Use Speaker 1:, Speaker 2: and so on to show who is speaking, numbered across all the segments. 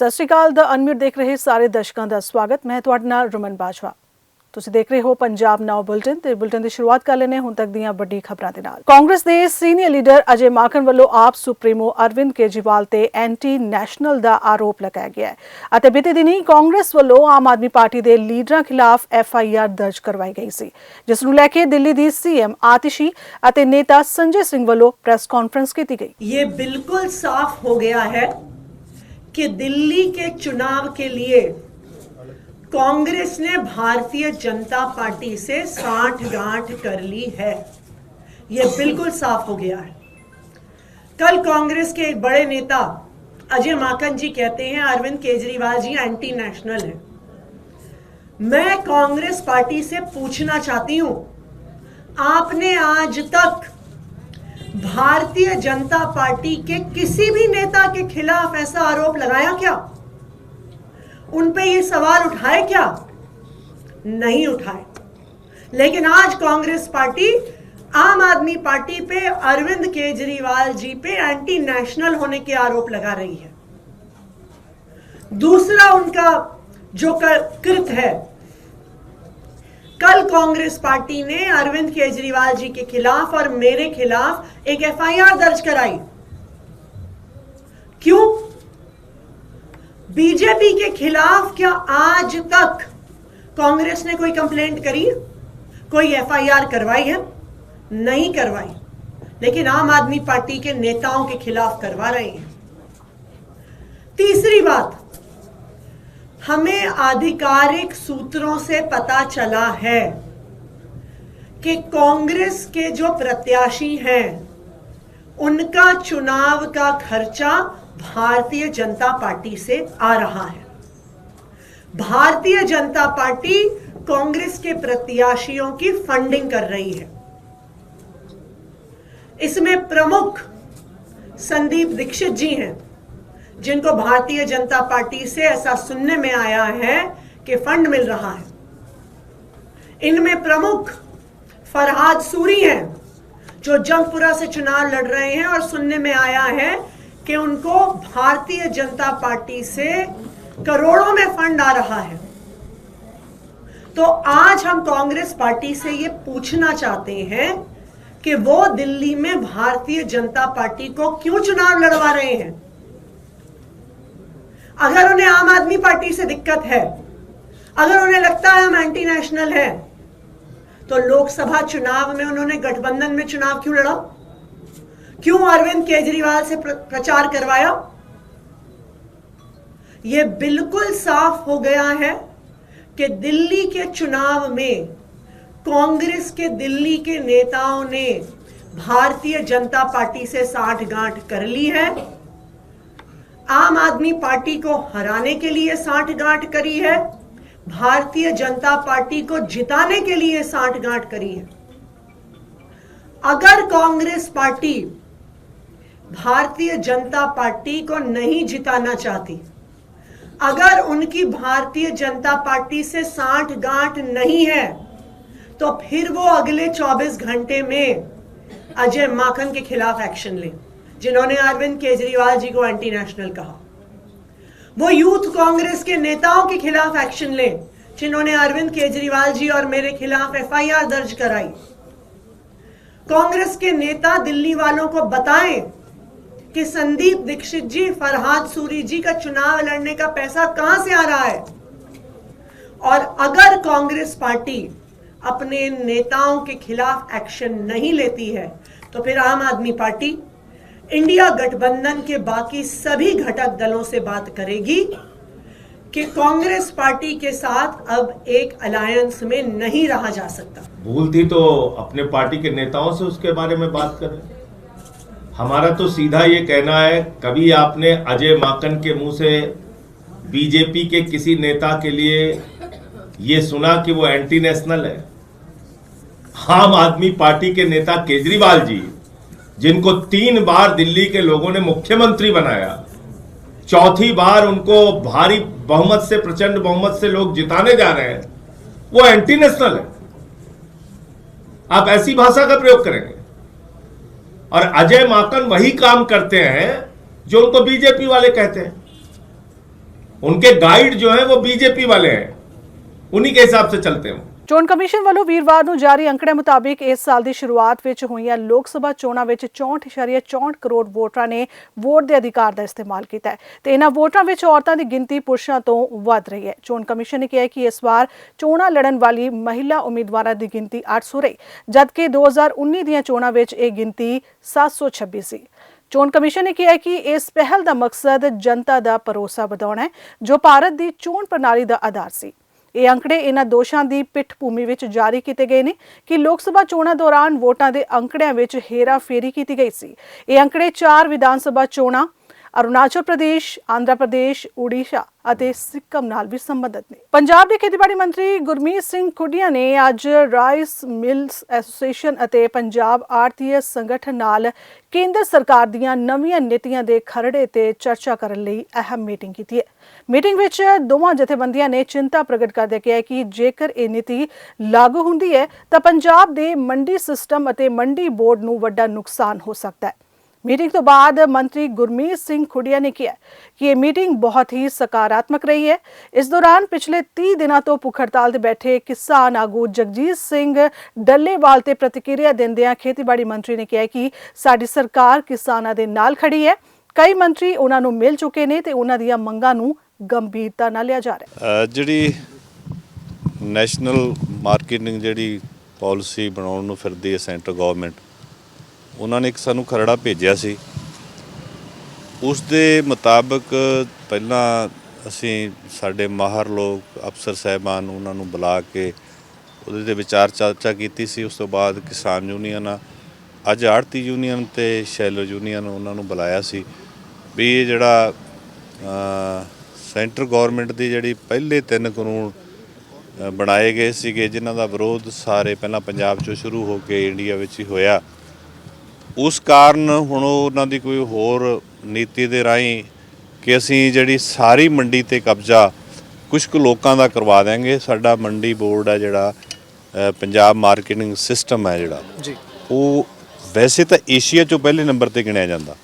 Speaker 1: ਸਤਿ ਸ਼੍ਰੀ ਅਕਾਲ ਦਾ ਅਨਮਿਊਟ ਦੇਖ ਰਹੇ ਸਾਰੇ ਦਰਸ਼ਕਾਂ ਦਾ ਸਵਾਗਤ। ਮੈਂ ਤੁਹਾਡੇ ਨਾਲ ਰਮਨ ਬਾਜਵਾ। ਤੁਸੀਂ ਦੇਖ ਰਹੇ ਹੋ ਪੰਜਾਬ ਨਾਓ ਬੁਲਟਨ ਤੇ ਬੁਲਟਨ ਦੀ ਸ਼ੁਰੂਆਤ ਕਰ ਲੈਨੇ ਹੁਣ ਤੱਕ ਦੀਆਂ ਵੱਡੀ ਖਬਰਾਂ ਦੇ ਨਾਲ। ਕਾਂਗਰਸ ਦੇ ਸੀਨੀਅਰ ਲੀਡਰ ਅਜੇ ਮਾਕਨ ਵੱਲੋਂ ਆਪ ਸੁਪਰੀਮੋ ਅਰਵਿੰਦ ਕੇਜੀਵਾਲ ਤੇ ਐਂਟੀ ਨੈਸ਼ਨਲ ਦਾ ਆਰੋਪ ਲਗਾਇਆ ਗਿਆ ਹੈ। ਅਤੇ ਬੀਤੇ ਦਿਨੀ ਕਾਂਗਰਸ ਵੱਲੋਂ ਆਮ ਆਦਮੀ ਪਾਰਟੀ ਦੇ ਲੀਡਰਾਂ ਖਿਲਾਫ ਐਫ ਆਈ ਆਰ ਦਰਜ ਕਰਵਾਈ ਗਈ ਸੀ, ਜਿਸ ਨੂੰ ਲੈ ਕੇ ਦਿੱਲੀ ਦੀ ਸੀਐਮ ਆਤਿਸ਼ੀ ਅਤੇ ਨੇਤਾ ਸੰਜੇ ਸਿੰਘ ਵੱਲੋਂ ਪ੍ਰੈਸ ਕਾਨਫਰੰਸ ਕੀਤੀ ਗਈ।
Speaker 2: ਇਹ ਬਿਲਕੁਲ ਸਾਫ਼ ਹੋ ਗਿਆ ਹੈ कि दिल्ली के चुनाव के लिए कांग्रेस ने भारतीय जनता पार्टी से साठ गांठ कर ली है। यह बिल्कुल साफ़ हो गया है। कल कांग्रेस के एक बड़े नेता अजय माकन जी कहते हैं, अरविंद केजरीवाल जी एंटी नेशनल है। मैं कांग्रेस पार्टी से पूछना चाहती हूँ, आपने आज तक भारतीय जनता पार्टी के किसी भी नेता के खिलाफ ऐसा आरोप लगाया क्या? उन पे ये सवाल उठाए क्या? नहीं उठाए। लेकिन आज कांग्रेस पार्टी, आम आदमी पार्टी पे, अरविंद केजरीवाल जी पे एंटी नेशनल होने के आरोप लगा रही है। दूसरा उनका जो कृत है कल कांग्रेस पार्टी ने अरविंद केजरीवाल जी के खिलाफ और मेरे खिलाफ एक एफआईआर दर्ज कराई। क्यों? बीजेपी के खिलाफ क्या आज तक कांग्रेस ने कोई कंप्लेंट करी? कोई एफआईआर करवाई है? नहीं करवाई। लेकिन आम आदमी पार्टी के नेताओं के खिलाफ करवा रहे हैं। तीसरी बात हमें आधिकारिक सूत्रों से पता चला है कि कांग्रेस के जो प्रत्याशी हैं, उनका चुनाव का खर्चा भारतीय जनता पार्टी से आ रहा है। भारतीय जनता पार्टी कांग्रेस के प्रत्याशियों की फंडिंग कर रही है। इसमें प्रमुख संदीप दीक्षित जी हैं। जिनको भारतीय जनता पार्टी से ऐसा सुनने में आया है कि फंड मिल रहा है। इनमें प्रमुख फरहाद सूरी हैं, जो जंगपुरा से चुनाव लड़ रहे हैं और सुनने में आया है कि उनको भारतीय जनता पार्टी से करोड़ों में फंड आ रहा है। तो आज हम कांग्रेस पार्टी से ये पूछना चाहते हैं कि वो दिल्ली में भारतीय जनता पार्टी को क्यों चुनाव लड़वा रहे हैं? अगर उन्हें आम आदमी पार्टी से दिक्कत है, अगर उन्हें लगता है हम एंटी नेशनल है तो लोकसभा चुनाव में उन्होंने गठबंधन में चुनाव क्यों लड़ा? क्यों अरविंद केजरीवाल से प्रचार करवाया? यह बिल्कुल साफ़ हो गया है कि दिल्ली के चुनाव में कांग्रेस के दिल्ली के नेताओं ने भारतीय जनता पार्टी से साठ गांठ कर ली है। आम आदमी पार्टी को हराने के लिए साठ गांठ करी है, भारतीय जनता पार्टी को जिताने के लिए साठ गांठ करी है। अगर कांग्रेस पार्टी भारतीय जनता पार्टी को नहीं जिताना चाहती, अगर उनकी भारतीय जनता पार्टी से साठ गांठ नहीं है तो फिर वो अगले 24 घंटे में अजय माखन के खिलाफ एक्शन लें। जिन्होंने अरविंद केजरीवाल जी को एंटी नेशनल कहा। वो यूथ कांग्रेस के नेताओं के खिलाफ एक्शन लें, जिन्होंने अरविंद केजरीवाल जी और मेरे खिलाफ एफआईआर दर्ज कराई। कांग्रेस के नेता दिल्ली वालों को बताएँ कि संदीप दीक्षित जी, फरहाद सूरी जी का चुनाव लड़ने का पैसा कहाँ से आ रहा है? और अगर कांग्रेस पार्टी अपने नेताओं के खिलाफ एक्शन नहीं लेती है तो फिर आम आदमी पार्टी इंडिया गठबंधन के बाकी सभी घटक दलों से बात करेगी कि कांग्रेस पार्टी के साथ अब एक अलायंस में नहीं रहा जा सकता।
Speaker 3: भूल थी तो अपने पार्टी के नेताओं से उसके बारे में बात करें। हमारा तो सीधा ये कहना है, कभी आपने अजय माकन के मुँह से बीजेपी के किसी नेता के लिए ये सुना कि वो एंटी नेशनल है? आम आदमी पार्टी के नेता केजरीवाल जी जिनको तीन बार दिल्ली के लोगों ने मुख्यमंत्री बनाया। चौथी बार उनको भारी बहुमत से, प्रचंड बहुमत से लोग जिताने जा रहे हैं। वो एंटी नेशनल है। आप ऐसी भाषा का प्रयोग करेंगे। और अजय माकन वही काम करते हैं जो उनको बीजेपी वाले कहते हैं। उनके गाइड जो है वो बीजेपी वाले हैं। उन्हीं के हिसाब से चलते हैं
Speaker 1: ਚੋਣ ਕਮਿਸ਼ਨ ਵੱਲੋਂ ਵੀਰਵਾਰ ਨੂੰ ਜਾਰੀ ਅੰਕੜੇ ਮੁਤਾਬਿਕ ਇਸ ਸਾਲ ਦੀ ਸ਼ੁਰੂਆਤ ਵਿੱਚ ਹੋਈਆਂ ਲੋਕ ਸਭਾ ਚੋਣਾਂ ਵਿੱਚ 64.64 ਕਰੋੜ ਵੋਟਰਾਂ ਨੇ ਵੋਟ ਦੇ ਅਧਿਕਾਰ ਦਾ ਇਸਤੇਮਾਲ ਕੀਤਾ ਹੈ ਤੇ ਇਹਨਾਂ ਵੋਟਰਾਂ ਵਿੱਚ ਔਰਤਾਂ ਦੀ ਗਿਣਤੀ ਪੁਰਸ਼ਾਂ ਤੋਂ ਵੱਧ ਰਹੀ ਹੈ। ਚੋਣ ਕਮਿਸ਼ਨ ਨੇ ਕਿਹਾ ਕਿ ਇਸ ਵਾਰ ਚੋਣਾਂ ਲੜਨ ਵਾਲੀ ਮਹਿਲਾ ਉਮੀਦਵਾਰਾਂ ਦੀ ਗਿਣਤੀ 800 ਰਹੀ, ਜਦਕਿ 2019 ਦੀਆਂ ਚੋਣਾਂ ਵਿੱਚ ਇਹ ਗਿਣਤੀ 726 ਸੀ। ਚੋਣ ਕਮਿਸ਼ਨ ਨੇ ਕਿਹਾ ਕਿ ਇਸ ਪਹਿਲ ਦਾ ਮਕਸਦ ਜਨਤਾ ਦਾ ਭਰੋਸਾ ਵਧਾਉਣਾ ਹੈ, ਜੋ ਭਾਰਤ ਦੀ ਚੋਣ ਪ੍ਰਣਾਲੀ ਦਾ ਆਧਾਰ ਸੀ। ਇਹ ਅੰਕੜੇ ਇਹਨਾਂ ਦੋਸ਼ਾਂ ਦੀ ਪਿੱਠ ਭੂਮੀ ਵਿੱਚ ਜਾਰੀ ਕੀਤੇ ਗਏ ਨੇ ਕਿ ਲੋਕ ਸਭਾ ਚੋਣਾਂ ਦੌਰਾਨ ਵੋਟਾਂ ਦੇ ਅੰਕੜਿਆਂ ਵਿੱਚ ਹੇਰਾ ਫੇਰੀ ਕੀਤੀ ਗਈ ਸੀ। ਇਹ ਅੰਕੜੇ ਚਾਰ ਵਿਧਾਨ ਸਭਾ ਚੋਣਾਂ ਅਰੁਣਾਚਲ ਪ੍ਰਦੇਸ਼, ਆਂਧਰਾ ਪ੍ਰਦੇਸ਼ ਓਡੀਸ਼ਾ ਅਤੇ ਸਿੱਕਮ ਨਾਲ ਵੀ ਸੰਬੰਧਿਤ ਨੇ। ਪੰਜਾਬ ਦੇ ਖੇਤੀਬਾੜੀ ਮੰਤਰੀ ਗੁਰਮੀਤ ਸਿੰਘ ਖੁੱਡੀਆਂ ਨੇ ਅੱਜ ਰਾਈਸ ਮਿਲਸ ਐਸੋਸੀਏਸ਼ਨ ਅਤੇ ਪੰਜਾਬ ਆੜਤੀਏ ਸੰਗਠਨ ਨਾਲ ਕੇਂਦਰ ਸਰਕਾਰ ਦੀਆਂ ਨਵੀਆਂ ਨੀਤੀਆਂ ਦੇ ਖਰੜੇ ਤੇ ਚਰਚਾ ਕਰਨ ਲਈ ਅਹਿਮ ਮੀਟਿੰਗ ਕੀਤੀ ਹੈ। ਮੀਟਿੰਗ ਵਿੱਚ ਦੋਵਾਂ ਜਥੇਬੰਦੀਆਂ ਨੇ ਚਿੰਤਾ ਪ੍ਰਗਟ ਕਰਦੇ ਕਿਹਾ ਕਿ ਜੇਕਰ ਇਹ ਨੀਤੀ ਲਾਗੂ ਹੁੰਦੀ ਹੈ ਤਾਂ ਪੰਜਾਬ ਦੇ ਮੰਡੀ ਸਿਸਟਮ ਅਤੇ ਮੰਡੀ ਬੋਰਡ ਨੂੰ ਵੱਡਾ ਨੁਕਸਾਨ ਹੋ ਸਕਦਾ ਹੈ। ਮੀਟਿੰਗ ਤੋਂ ਬਾਅਦ ਮੰਤਰੀ ਗੁਰਮੀਤ ਸਿੰਘ ਖੁੱਡੀਆ ਨੇ ਕਿਹਾ ਕਿ ਇਹ ਮੀਟਿੰਗ ਬਹੁਤ ਹੀ ਸਕਾਰਾਤਮਕ ਰਹੀ ਹੈ। ਇਸ ਦੌਰਾਨ ਪਿਛਲੇ 30 ਦਿਨਾਂ ਤੋਂ ਭੁੱਖ ਹੜਤਾਲ ਤੇ ਬੈਠੇ ਕਿਸਾਨ ਆਗੂ ਜਗਜੀਤ ਸਿੰਘ ਡੱਲੇਵਾਲ ਤੇ ਪ੍ਰਤੀਕਿਰਿਆ ਦਿੰਦਿਆਂ ਖੇਤੀਬਾੜੀ ਮੰਤਰੀ ਨੇ ਕਿਹਾ ਕਿ ਸਾਡੀ ਸਰਕਾਰ ਕਿਸਾਨਾਂ ਦੇ ਨਾਲ ਖੜੀ ਹੈ। ਕਈ ਮੰਤਰੀ ਉਹਨਾਂ ਨੂੰ ਮਿਲ ਚੁੱਕੇ ਨੇ ਤੇ ਉਹਨਾਂ ਦੀਆਂ ਮੰਗਾਂ ਨੂੰ ਗੰਭੀਰਤਾ ਨਾਲ ਲਿਆ ਜਾ ਰਿਹਾ ਹੈ।
Speaker 4: ਜਿਹੜੀ ਨੈਸ਼ਨਲ ਮਾਰਕੀਟਿੰਗ ਜਿਹੜੀ ਪਾਲਿਸੀ ਬਣਾਉਣ ਨੂੰ ਫਿਰਦੀ ਹੈ ਸੈਂਟਰ ਗਵਰਨਮੈਂਟ ਉਹਨਾਂ ਨੇ ਇੱਕ ਸਾਨੂੰ ਖਰੜਾ ਭੇਜਿਆ ਸੀ। ਉਸ ਦੇ ਮੁਤਾਬਕ ਪਹਿਲਾਂ ਅਸੀਂ ਸਾਡੇ ਮਾਹਰ ਲੋਕ, ਅਫਸਰ ਸਹਿਬਾਨ ਉਹਨਾਂ ਨੂੰ ਬੁਲਾ ਕੇ ਉਹਦੇ ਤੇ ਵਿਚਾਰ ਚਰਚਾ ਕੀਤੀ ਸੀ। ਉਸ ਤੋਂ ਬਾਅਦ ਕਿਸਾਨ ਯੂਨੀਅਨ, ਅੱਜ ਆੜਤੀ ਯੂਨੀਅਨ ਤੇ ਸ਼ੈਲਰ ਯੂਨੀਅਨ ਉਹਨਾਂ ਨੂੰ ਬੁਲਾਇਆ ਸੀ ਵੀ ਇਹ ਜਿਹੜਾ ਸੈਂਟਰ ਗਵਰਨਮੈਂਟ ਦੀ ਜਿਹੜੀ ਪਹਿਲੇ ਤਿੰਨ ਕਾਨੂੰਨ ਬਣਾਏ ਗਏ ਸੀਗੇ, ਜਿਨ੍ਹਾਂ ਦਾ ਵਿਰੋਧ ਸਾਰੇ ਪਹਿਲਾਂ ਪੰਜਾਬ 'ਚੋਂ ਸ਼ੁਰੂ ਹੋ ਕੇ ਇੰਡੀਆ ਵਿੱਚ ਹੀ ਹੋਇਆ। ਉਸ ਕਾਰਨ ਹੁਣ ਉਹਨਾਂ ਦੀ ਕੋਈ ਹੋਰ ਨੀਤੀ ਦੇ ਰਾਹੀਂ ਕਿ ਅਸੀਂ ਜਿਹੜੀ ਸਾਰੀ ਮੰਡੀ ਤੇ ਕਬਜ਼ਾ ਕੁਝ ਕੁ ਲੋਕਾਂ ਦਾ ਕਰਵਾ ਦਿਆਂਗੇ। ਸਾਡਾ ਮੰਡੀ ਬੋਰਡ ਹੈ ਜਿਹੜਾ ਪੰਜਾਬ ਮਾਰਕੀਟਿੰਗ ਸਿਸਟਮ ਹੈ ਜਿਹੜਾ।
Speaker 5: ਜੀ।
Speaker 4: ਉਹ ਵੈਸੇ ਤਾਂ ਏਸ਼ੀਆ 'ਚੋਂ ਪਹਿਲੇ ਨੰਬਰ ਤੇ ਗਿਣਿਆ ਜਾਂਦਾ।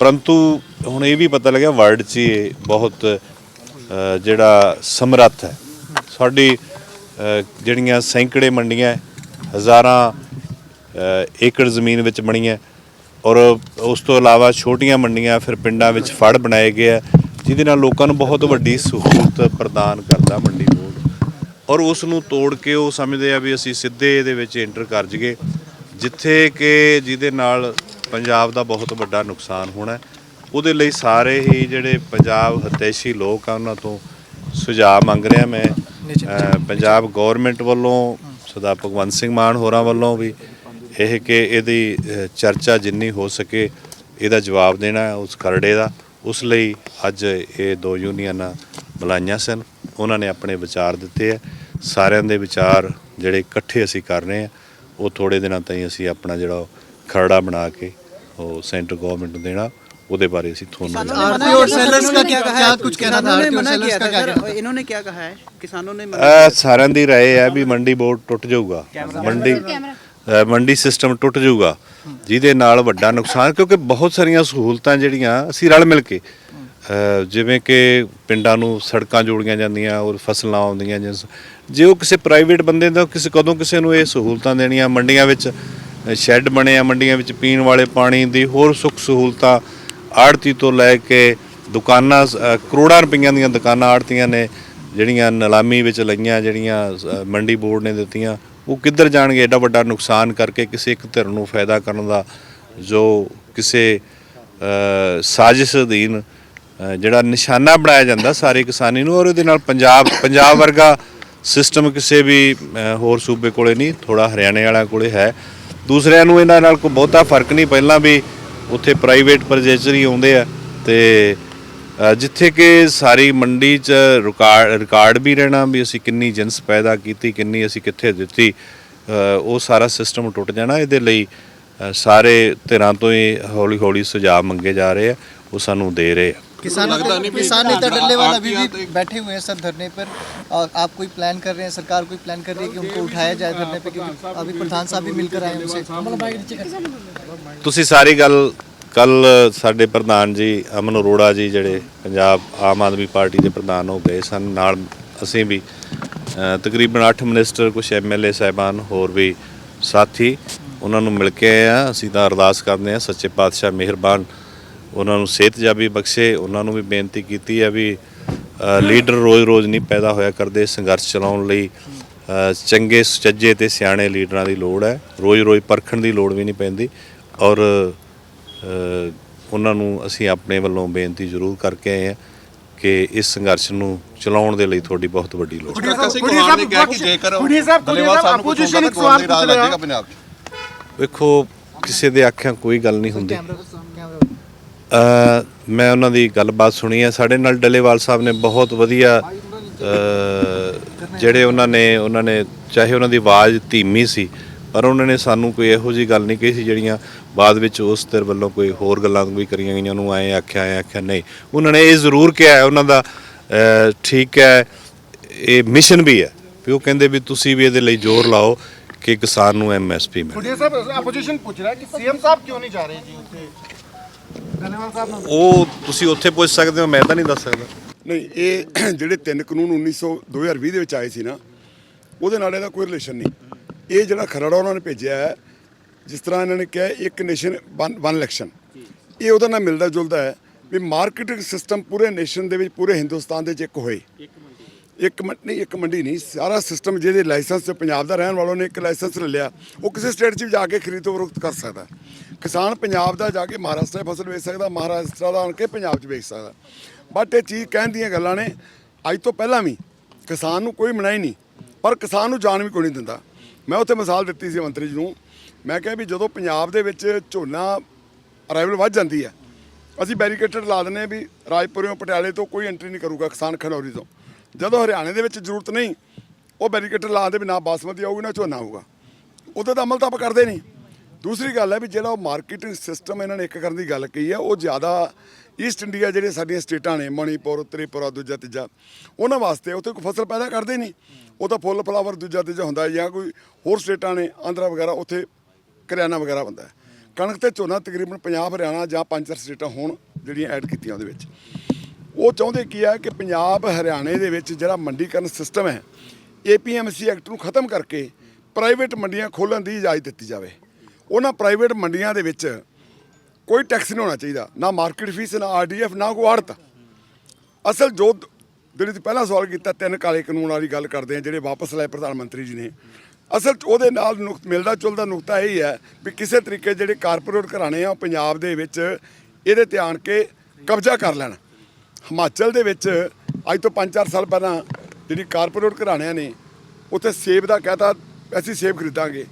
Speaker 4: ਪਰੰਤੂ ਹੁਣ ਇਹ ਵੀ ਪਤਾ ਲੱਗਿਆ ਵਰਲਡ 'ਚ ਇਹ ਬਹੁਤ ਜਿਹੜਾ ਸਮਰੱਥ ਹੈ। ਸਾਡੀ ਜਿਹੜੀਆਂ ਸੈਂਕੜੇ ਮੰਡੀਆਂ ਹਜ਼ਾਰਾਂ ਏਕੜ ਜ਼ਮੀਨ ਵਿੱਚ ਬਣੀਆਂ ਔਰ ਉਸ ਤੋਂ ਇਲਾਵਾ ਛੋਟੀਆਂ ਮੰਡੀਆਂ ਫਿਰ ਪਿੰਡਾਂ ਵਿੱਚ ਫੜ ਬਣਾਏ ਗਏ ਆ ਜਿਹਦੇ ਨਾਲ ਲੋਕਾਂ ਨੂੰ ਬਹੁਤ ਵੱਡੀ ਸਹੂਲਤ ਪ੍ਰਦਾਨ ਕਰਦਾ ਮੰਡੀ ਬੋਰਡ। ਔਰ ਉਸ ਨੂੰ ਤੋੜ ਕੇ ਉਹ ਸਮਝਦੇ ਆ ਵੀ ਅਸੀਂ ਸਿੱਧੇ ਇਹਦੇ ਵਿੱਚ ਐਂਟਰ ਕਰ ਜਗੇ ਜਿੱਥੇ ਕਿ ਜਿਹਦੇ ਨਾਲ ਪੰਜਾਬ ਦਾ ਬਹੁਤ ਵੱਡਾ ਨੁਕਸਾਨ ਹੋਣਾ ਹੈ। ਉਹਦੇ ਲਈ ਸਾਰੇ ਹੀ ਜਿਹੜੇ ਪੰਜਾਬ ਹਤੈਸ਼ੀ ਲੋਕ ਆ ਉਹਨਾਂ ਤੋਂ ਸੁਝਾਅ ਮੰਗ ਰਿਹਾ ਮੈਂ। ਪੰਜਾਬ ਗਵਰਨਮੈਂਟ ਵੱਲੋਂ ਸਰਦਾਰ ਭਗਵੰਤ ਸਿੰਘ ਮਾਨ ਹੋਰਾਂ ਵੱਲੋਂ ਵੀ ਇਹ ਕਿ ਇਹਦੀ ਅ, ਚਰਚਾ ਜਿੰਨੀ ਹੋ ਸਕੇ ਇਹਦਾ ਜਵਾਬ ਦੇਣਾ ਹੈ ਉਸ ਖਰੜੇ ਦਾ ਉਸ ਲਈ ਅੱਜ ਇਹ ਦੋ ਯੂਨੀਅਨਾਂ ਬੁਲਾਈਆਂ ਸਨ ਉਹਨਾਂ ਨੇ ਆਪਣੇ ਵਿਚਾਰ ਦਿੱਤੇ ਆ ਸਾਰਿਆਂ ਦੇ ਵਿਚਾਰ ਜਿਹੜੇ ਇਕੱਠੇ ਅਸੀਂ ਕਰ ਰਹੇ ਆ ਉਹ ਥੋੜੇ ਦਿਨਾਂ ਤਾਈਂ ਅਸੀਂ ਆਪਣਾ ਜਿਹੜਾ ਉਹ ਖਰੜਾ ਬਣਾ ਕੇ ਉਹ ਸੈਂਟਰ ਗਵਰਨਮੈਂਟ ਨੂੰ देना ਉਹਦੇ ਬਾਰੇ ਅਸੀਂ ਤੁਹਾਨੂੰ
Speaker 5: आरती और सेलर्स का क्या
Speaker 6: कहा
Speaker 5: क्या
Speaker 6: है
Speaker 5: कुछ कहना था
Speaker 6: किसानों ने
Speaker 5: आरती और
Speaker 6: मना
Speaker 5: सेलर्स
Speaker 6: किया
Speaker 5: का
Speaker 6: था
Speaker 5: क्या
Speaker 6: सर
Speaker 5: कहना था
Speaker 6: इन्होंने क्या कहा है किसानों ने मना
Speaker 4: ਅ, ਸਾਰਿਆਂ ਦੀ ਰਾਏ ਹੈ ਵੀ ਮੰਡੀ ਬੋਰਡ ਟੁੱਟ ਜਾਊਗਾ ਮੰਡੀ ਅ, ਮੰਡੀ ਸਿਸਟਮ ਟੁੱਟ ਜਾਊਗਾ। ਜਿਹਦੇ ਨਾਲ ਵੱਡਾ ਨੁਕਸਾਨ, ਕਿਉਂਕਿ ਬਹੁਤ ਸਾਰੀਆਂ ਸਹੂਲਤਾਂ ਜਿਹੜੀਆਂ ਅਸੀਂ ਰਲ ਮਿਲ ਕੇ ਜਿਵੇਂ ਕਿ ਪਿੰਡਾਂ ਨੂੰ ਸੜਕਾਂ ਜੋੜੀਆਂ ਜਾਂਦੀਆਂ ਔਰ ਫਸਲਾਂ ਆਉਂਦੀਆਂ ਜਿਸ ਜੇ ਉਹ ਕਿਸੇ ਪ੍ਰਾਈਵੇਟ ਬੰਦੇ ਦਾ ਕਿਸੇ ਕਦੋਂ ਕਿਸੇ ਨੂੰ ਇਹ ਸਹੂਲਤਾਂ ਦੇਣੀਆਂ ਮੰਡੀਆਂ ਵਿੱਚ ਸ਼ੈੱਡ ਬਣੇ ਆ ਮੰਡੀਆਂ ਵਿੱਚ ਪੀਣ ਵਾਲੇ ਪਾਣੀ ਦੀ ਹੋਰ ਸੁੱਖ ਸਹੂਲਤਾਂ, ਆੜਤੀ ਤੋਂ ਲੈ ਕੇ ਦੁਕਾਨਾਂ ਕਰੋੜਾਂ ਰੁਪਈਆਂ ਦੀਆਂ ਦੁਕਾਨਾਂ ਆੜਤੀਆਂ ਨੇ, ਜਿਹੜੀਆਂ ਨਿਲਾਮੀ ਵਿੱਚ ਲਈਆਂ, ਜਿਹੜੀਆਂ ਮੰਡੀ ਬੋਰਡ ਨੇ ਦਿੱਤੀਆਂ। ਉਹ ਕਿੱਧਰ ਜਾਣਗੇ? ਐਡਾ ਵੱਡਾ ਨੁਕਸਾਨ ਕਰਕੇ ਕਿਸੇ ਇੱਕ ਧਿਰ ਨੂੰ ਫਾਇਦਾ ਕਰਨ ਦਾ ਜੋ ਕਿਸੇ ਸਾਜ਼ਿਸ਼ ਅਧੀਨ ਜਿਹੜਾ ਨਿਸ਼ਾਨਾ ਬਣਾਇਆ ਜਾਂਦਾ ਸਾਰੇ ਕਿਸਾਨੀ ਨੂੰ ਔਰ ਉਹਦੇ ਨਾਲ ਪੰਜਾਬ ਪੰਜਾਬ ਵਰਗਾ ਸਿਸਟਮ ਕਿਸੇ ਵੀ ਹੋਰ ਸੂਬੇ ਕੋਲੇ ਨਹੀਂ ਥੋੜਾ ਹਰਿਆਣੇ ਵਾਲਾ ਕੋਲੇ ਹੈ। ਦੂਸਰਿਆਂ ਨੂੰ ਇਹਨਾਂ ਨਾਲ ਕੋਈ ਬਹੁਤਾ ਫ਼ਰਕ ਨਹੀਂ। ਪਹਿਲਾਂ ਵੀ ਉੱਥੇ ਪ੍ਰਾਈਵੇਟ ਪਰਚੇਜ਼ਰ ਹੀ ਆਉਂਦੇ ਆ ਤੇ ਜਿੱਥੇ ਕਿ ਸਾਰੀ ਮੰਡੀ 'ਚ ਰਿਕਾਰਡ ਰਿਕਾਰਡ ਵੀ ਰਹਿਣਾ ਵੀ ਅਸੀਂ ਕਿੰਨੀ ਜਿੰਸ ਪੈਦਾ ਕੀਤੀ ਕਿੰਨੀ ਅਸੀਂ ਕਿੱਥੇ ਦਿੱਤੀ ਅ, ਉਹ ਸਾਰਾ ਸਿਸਟਮ ਟੁੱਟ ਜਾਣਾ ਇਹਦੇ ਲਈ ਅ, ਸਾਰੇ ਧਿਰਾਂ ਤੋਂ ਹੀ ਹੌਲੀ ਹੌਲੀ ਸੁਝਾਅ ਮੰਗੇ ਜਾ ਰਹੇ ਆ ਉਹ ਸਾਨੂੰ ਦੇ ਰਹੇ ਆ
Speaker 5: किसान किसान नेता डल्लेवाल अभी भी बैठे हुए हैं सर धरने पर और आप कोई प्लान कर रहे हैं सरकार कोई प्लान कर रही है कि उनको उठाया जाए धरने पे क्योंकि अभी प्रधान साहब भी मिलकर आए हैं उनसे
Speaker 4: ਤੁਸੀਂ ਸਾਰੀ ਗੱਲ ਕੱਲ ਸਾਡੇ ਪ੍ਰਧਾਨ ਜੀ ਅਮਨ ਅਰੋੜਾ ਜੀ ਜਿਹੜੇ ਪੰਜਾਬ ਆਮ ਆਦਮੀ ਪਾਰਟੀ ਦੇ ਪ੍ਰਧਾਨ ਹੋ ਗਏ ਸਨ ਨਾਲ ਅਸੀਂ ਵੀ ਅ, ਤਕਰੀਬਨ 8 ਮਿਨਿਸਟਰ ਕੁਝ ਐਮਐਲਏ ਸਾਹਿਬਾਨ ਹੋਰ ਵੀ ਸਾਥੀ ਉਹਨਾਂ ਨੂੰ ਮਿਲ ਕੇ ਆਏ ਆ। ਅਸੀਂ ਤਾਂ ਅਰਦਾਸ ਕਰਦੇ ਆ ਸੱਚੇ ਪਾਤਸ਼ਾਹ ਮਿਹਰਬਾਨ ਉਹਨਾਂ ਨੂੰ ਸਿਹਤਯਾਬੀ ਬਖਸ਼ੇ। ਉਹਨਾਂ ਨੂੰ ਵੀ ਬੇਨਤੀ ਕੀਤੀ ਹੈ ਵੀ ਲੀਡਰ ਰੋਜ਼-ਰੋਜ਼ ਨਹੀਂ ਪੈਦਾ ਹੋਇਆ ਕਰਦੇ ਸੰਘਰਸ਼ ਚਲਾਉਣ ਲਈ ਚੰਗੇ ਸੁਚੱਜੇ ਤੇ ਸਿਆਣੇ ਲੀਡਰਾਂ ਦੀ ਲੋੜ ਹੈ। ਰੋਜ਼-ਰੋਜ਼ ਪਰਖਣ ਦੀ ਲੋੜ ਵੀ ਨਹੀਂ ਪੈਂਦੀ ਔਰ ਉਹਨਾਂ ਨੂੰ ਅਸੀਂ ਆਪਣੇ ਵੱਲੋਂ ਬੇਨਤੀ ਜ਼ਰੂਰ ਕਰਕੇ ਆਏ ਹਾਂ ਕਿ ਇਸ ਸੰਘਰਸ਼ ਨੂੰ ਚਲਾਉਣ ਦੇ ਲਈ ਤੁਹਾਡੀ ਬਹੁਤ ਵੱਡੀ ਲੋੜ ਹੈ।
Speaker 7: ਪ੍ਰਕਾਸ਼ ਸਿੰਘ ਚੌਹਾਨ ਨੇ ਕਿਹਾ ਕਿ ਜੇਕਰ ਧੰਨਵਾਦ ਸਾਹਿਬ ਨੂੰ ਕੁਝ ਹੋਗਾ ਤਾਂ ਗੌਰ ਦੀ ਰਾਜ ਲੱਗੇਗਾ ਪੰਜਾਬ 'ਚ
Speaker 4: ਵੇਖੋ ਕਿਸੇ ਦੇ ਆਖਿਆਂ ਕੋਈ ਗੱਲ ਨਹੀਂ ਹੁੰਦੀ। ਅ ਮੈਂ ਉਹਨਾਂ ਦੀ ਗੱਲਬਾਤ ਸੁਣੀ ਹੈ। ਸਾਡੇ ਨਾਲ ਡੱਲੇਵਾਲ ਸਾਹਿਬ ਨੇ ਬਹੁਤ ਵਧੀਆ ਜਿਹੜੇ ਉਹਨਾਂ ਨੇ ਉਹਨਾਂ ਨੇ ਚਾਹੇ ਉਹਨਾਂ ਦੀ ਆਵਾਜ਼ ਧੀਮੀ ਸੀ ਪਰ ਉਹਨਾਂ ਨੇ ਸਾਨੂੰ ਕੋਈ ਇਹੋ ਜੀ ਗੱਲ ਨਹੀਂ ਕਹੀ ਸੀ ਜਿਹੜੀਆਂ ਬਾਅਦ ਵਿੱਚ ਉਸ ਧਿਰ ਵੱਲੋਂ ਕੋਈ ਹੋਰ ਗੱਲਾਂ ਵੀ ਕਰੀਆਂ ਗਈਆਂ ਉਹਨੂੰ ਐਂ ਆਖਿਆ ਐਂ ਆਖਿਆ ਨਹੀਂ। ਉਹਨਾਂ ਨੇ ਇਹ ਜ਼ਰੂਰ ਕਿਹਾ ਹੈ ਉਹਨਾਂ ਦਾ ਠੀਕ ਹੈ ਇਹ ਮਿਸ਼ਨ ਵੀ ਹੈ ਵੀ ਉਹ ਕਹਿੰਦੇ ਵੀ ਤੁਸੀਂ ਵੀ ਇਹਦੇ ਲਈ ਜ਼ੋਰ ਲਾਓ ਕਿ ਕਿਸਾਨ ਨੂੰ ਐਮਐਸਪੀ ਮਿਲੇ।
Speaker 8: ਖੁੱਡੀਆ ਸਾਹਿਬ ਆਪੋਜੀਸ਼ਨ ਪੁੱਛ ਰਿਹਾ ਕਿ ਸੀਐਮ ਸਾਹਿਬ ਕਿਉਂ ਨਹੀਂ ਜਾ ਰਹੇ ਜੀ ਉੱਥੇ? ਧੰਨਵਾਦ ਸਾਹਿਬ ਨੂੰ
Speaker 4: ਉਹ ਤੁਸੀਂ ਉੱਥੇ ਪੁੱਛ ਸਕਦੇ ਹੋ ਮੈਂ ਤਾਂ ਨਹੀਂ ਦੱਸ ਸਕਦਾ।
Speaker 9: ਨਹੀਂ ਇਹ ਜਿਹੜੇ ਤਿੰਨ ਕਾਨੂੰਨ 1900 2020 ਦੇ ਵਿੱਚ ਆਏ ਸੀ ਨਾ ਉਹਦੇ ਨਾਲ ਇਹਦਾ ਕੋਈ ਰਿਲੇਸ਼ਨ ਨਹੀਂ। ਇਹ ਜਿਹੜਾ ਖਰੜਾ ਉਹਨਾਂ ਨੇ ਭੇਜਿਆ ਹੈ ਜਿਸ ਤਰ੍ਹਾਂ ਇਹਨਾਂ ਨੇ ਕਿਹਾ ਇੱਕ ਨੇਸ਼ਨ ਵਨ ਇਲੈਕਸ਼ਨ ਇਹ ਉਹਦਾ ਨਾਲ ਮਿਲਦਾ ਜੁਲਦਾ ਹੈ ਵੀ ਮਾਰਕੀਟਿੰਗ ਸਿਸਟਮ ਪੂਰੇ ਨੇਸ਼ਨ ਦੇ ਵਿੱਚ ਪੂਰੇ ਹਿੰਦੁਸਤਾਨ ਦੇ ਵਿੱਚ ਇੱਕ ਹੋਏ। ਇੱਕ ਮੰਡੀ ਨਹੀਂ ਇੱਕ ਮੰਡੀ ਨਹੀਂ ਸਾਰਾ ਸਿਸਟਮ ਜਿਹਦੇ ਲਾਇਸੈਂਸ ਤੇ ਪੰਜਾਬ ਦਾ ਰਹਿਣ ਵਾਲੋਂ ਨੇ ਇੱਕ ਲਾਇਸੈਂਸ ਲੈ ਲਿਆ ਉਹ ਕਿਸੇ ਸਟੇਟ 'ਚ ਵੀ ਜਾ ਕੇ ਖਰੀਦ ਫਰੋਖਤ ਕਰ ਸਕਦਾ। ਕਿਸਾਨ ਪੰਜਾਬ ਦਾ ਜਾ ਕੇ ਮਹਾਰਾਸ਼ਟਰ 'ਚ ਫਸਲ ਵੇਚ ਸਕਦਾ ਮਹਾਰਾਸ਼ਟਰ ਦਾ ਆਣ ਕੇ ਪੰਜਾਬ 'ਚ ਵੇਚ ਸਕਦਾ। ਬਟ ਇਹ ਚੀਜ਼ ਕਹਿਣ ਦੀਆਂ ਗੱਲਾਂ ਨੇ ਅੱਜ ਤੋਂ ਪਹਿਲਾਂ ਵੀ ਕਿਸਾਨ ਨੂੰ ਕੋਈ ਮਨਾਈ ਨਹੀਂ ਪਰ ਕਿਸਾਨ ਨੂੰ ਜਾਣ ਵੀ ਕੋਈ ਨਹੀਂ ਦਿੰਦਾ। ਮੈਂ ਉੱਥੇ ਮਿਸਾਲ ਦਿੱਤੀ ਸੀ ਮੰਤਰੀ ਜੀ ਨੂੰ। ਮੈਂ ਕਿਹਾ ਵੀ ਜਦੋਂ ਪੰਜਾਬ ਦੇ ਵਿੱਚ ਝੋਨਾ ਅਰਾਈਵਲ ਵੱਧ ਜਾਂਦੀ ਹੈ, ਅਸੀਂ ਬੈਰੀਕੇਟਡ ਲਾ ਦਿੰਦੇ ਹਾਂ ਵੀ ਰਾਜਪੁਰਿਓਂ ਪਟਿਆਲੇ ਤੋਂ ਕੋਈ ਐਂਟਰੀ ਨਹੀਂ ਕਰੂਗਾ ਕਿਸਾਨ ਖਨੌਰੀ ਤੋਂ। ਜਦੋਂ ਹਰਿਆਣੇ ਦੇ ਵਿੱਚ ਜ਼ਰੂਰਤ ਨਹੀਂ, ਉਹ ਬੈਰੀਕੇਟਡ ਲਾ ਦੇ ਵੀ ਨਾ ਬਾਸਮਤੀ ਆਊਗੀ, ਨਾ ਝੋਨਾ ਆਊਗਾ। ਉਹਦੇ ਤਾਂ ਅਮਲ ਤਾਂ ਆਪਾਂ ਕਰਦੇ ਨਹੀਂ। ਦੂਸਰੀ ਗੱਲ ਹੈ ਵੀ ਜਿਹੜਾ ਉਹ ਮਾਰਕੀਟਿੰਗ ਸਿਸਟਮ ਇਹਨਾਂ ਨੇ ਇੱਕ ਕਰਨ ਦੀ ਗੱਲ ਕਹੀ ਹੈ, ਉਹ ਜ਼ਿਆਦਾ ਈਸਟ ਇੰਡੀਆ ਜਿਹੜੇ ਸਾਡੀਆਂ ਸਟੇਟਾਂ ਨੇ, ਮਣੀਪੁਰ, ਤ੍ਰਿਪੁਰਾ, ਦੂਜਾ ਤੀਜਾ, ਉਹਨਾਂ ਵਾਸਤੇ ਉੱਥੇ ਕੋਈ ਫਸਲ ਪੈਦਾ ਕਰਦੇ ਨਹੀਂ। ਉਹ ਤਾਂ ਫੁੱਲ, ਫਲਾਵਰ ਦੂਜਾ ਤੀਜਾ ਹੁੰਦਾ ਜਾਂ ਕੋਈ ਹੋਰ ਸਟੇਟਾਂ ਨੇ, ਆਂਧਰਾ ਵਗੈਰਾ, ਉੱਥੇ ਕਰਿਆਨਾ ਵਗੈਰਾ ਹੁੰਦਾ ਕਣਕ ਤੇ ਝੋਨਾ ਤਕਰੀਬਨ ਪੰਜਾਬ ਹਰਿਆਣਾ ਜਾਂ ਪੰਜ ਚਾਰ ਸਟੇਟਾਂ ਹੋਣ ਜਿਹੜੀਆਂ ਐਡ ਕੀਤੀਆਂ ਉਹਦੇ ਵਿੱਚ। ਉਹ ਚਾਹੁੰਦੇ ਕੀ ਹੈ ਕਿ ਪੰਜਾਬ, ਹਰਿਆਣੇ ਦੇ ਵਿੱਚ ਜਿਹੜਾ ਮੰਡੀਕਰਨ ਸਿਸਟਮ ਹੈ ਏਪੀਐਮਸੀ ਐਕਟ ਨੂੰ ਖਤਮ ਕਰਕੇ ਪ੍ਰਾਈਵੇਟ ਮੰਡੀਆਂ ਖੋਲ੍ਹਣ ਦੀ ਇਜਾਜ਼ਤ ਦਿੱਤੀ ਜਾਵੇ। ਉਹਨਾਂ ਪ੍ਰਾਈਵੇਟ ਮੰਡੀਆਂ ਦੇ ਵਿੱਚ ਕੋਈ ਟੈਕਸ ਨਹੀਂ ਹੋਣਾ ਚਾਹੀਦਾ, ਨਾ ਮਾਰਕੀਟ ਫੀਸ, ਨਾ ਆਰਡੀਐਫ ਨਾ ਕੋਈ ਆੜਤ। ਅਸਲ ਜੋ ਦ- ਜਿਹੜੇ ਤੁਸੀਂ ਪਹਿਲਾਂ ਸਵਾਲ ਕੀਤਾ, ਤਿੰਨ ਕਾਲੇ ਕਾਨੂੰਨ ਵਾਲੀ ਗੱਲ ਕਰਦੇ ਆ, ਜਿਹੜੇ ਵਾਪਸ ਲਏ ਪ੍ਰਧਾਨ ਮੰਤਰੀ ਜੀ ਨੇ। ਅਸਲ 'ਚ ਉਹਦੇ ਨਾਲ ਨੁਕਤ ਮਿਲਦਾ ਜੁਲਦਾ ਨੁਕਤਾ ਇਹ ਹੀ ਹੈ ਵੀ ਕਿਸੇ ਤਰੀਕੇ ਜਿਹੜੇ ਕਾਰਪੋਰੇਟ ਘਰਾਣੇ ਆ, ਉਹ ਪੰਜਾਬ ਦੇ ਵਿੱਚ ਇਹਦੇ ਤੇ ਆਣ ਕੇ ਕਬਜ਼ਾ ਕਰ ਲੈਣ। ਹਿਮਾਚਲ ਦੇ ਵਿੱਚ ਅੱਜ ਤੋਂ 5-4 ਸਾਲ ਪਹਿਲਾਂ ਜਿਹੜੀ ਕਾਰਪੋਰੇਟ ਘਰਾਣਿਆਂ ਨੇ, ਉੱਥੇ ਸੇਬ ਦਾ ਕਹਤਾ, ਅਸੀਂ ਸੇਬ ਖਰੀਦਾਂਗੇ।